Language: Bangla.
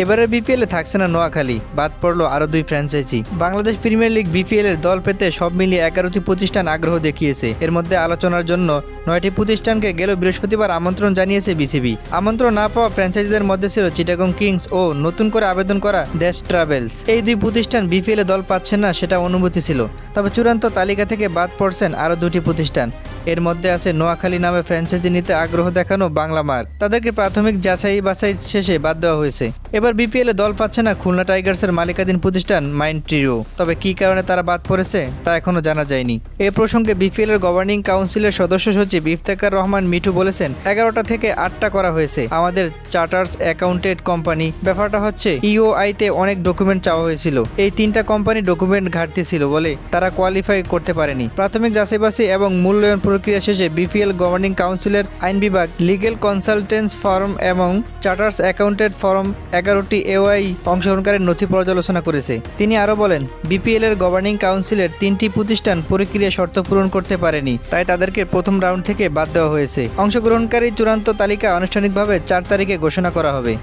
এবারের বিপিএলে থাকছে না নোয়াখালী। বাদ পড়ল আরও দুই franchise Bangladesh premier league BPL এর দল পেতে সব মিলিয়ে এগারোটি প্রতিষ্ঠান আগ্রহ দেখিয়েছে। এর মধ্যে আলোচনার জন্য নয়টি প্রতিষ্ঠানকে গেল বৃহস্পতিবার আমন্ত্রণ জানিয়েছে বিসিবি আমন্ত্রণ না পাওয়া ফ্র্যাঞ্চাইজিদের মধ্যে ছিল চিটাগং কিংস ও নতুন করে আবেদন করা দেশ ট্রাভেলস এই দুই প্রতিষ্ঠান বিপিএল এ দল পাচ্ছেন না সেটা অনুভূতি ছিল। তবে চূড়ান্ত তালিকা থেকে বাদ পড়ছেন আরও দুটি প্রতিষ্ঠান। এর মধ্যে আছে নোয়াখালী নামে ফ্র্যাঞ্চাইজি নিতে আগ্রহ দেখানো বাংলা মার্ক তাদেরকে প্রাথমিক যাচাই বাছাই শেষে বাদ দেওয়া হয়েছে। এবার বিপিএল দল পাচ্ছে না খুলনা টাইগার্সের মালিকাধীন প্রতিষ্ঠান মাইন্ড ট্রিও। তবে কি কারণে তারা বাদ পড়েছে, তা এখনও জানা যায়নি। এ প্রসঙ্গে বিপিএল এর গভর্নিং কাউন্সিলের সদস্য সচিব ইফতেকার রহমান মিঠু বলেছেন, এগারোটা থেকে আটটা করা হয়েছে। আমাদের চার্টার্স অ্যাকাউন্টেড কোম্পানি, ব্যাপারটা হচ্ছে ইওআই তে অনেক ডকুমেন্ট চাওয়া হয়েছিল। এই তিনটা কোম্পানি ডকুমেন্ট ঘাটতি ছিল বলে তারা কোয়ালিফাই করতে পারেনি। প্রাথমিক যাচাইবাসি এবং মূল্যায়ন প্রক্রিয়া শেষে বিপিএল গভর্নিং কাউন্সিলের আইন বিভাগ, লিগেল কনসালটেন্স ফর্ম এবং চার্টার্স অ্যাকাউন্টেন্ট ফর্ম এগারোটি এওআই অংশগ্রহণকারীর নথি পর্যালোচনা করেছে। তিনি আরও বলেন, বিপিএল এর গভর্নিং কাউন্সিলের তিনটি প্রতিষ্ঠান প্রক্রিয়া শর্ত পূরণ করতে পারেনি, তাই তাদেরকে প্রথম রাউন্ড থেকে বাদ দেওয়া হয়েছে। অংশগ্রহণকারী চূড়ান্ত তালিকা আনুষ্ঠানিকভাবে চার তারিখে ঘোষণা করা হবে।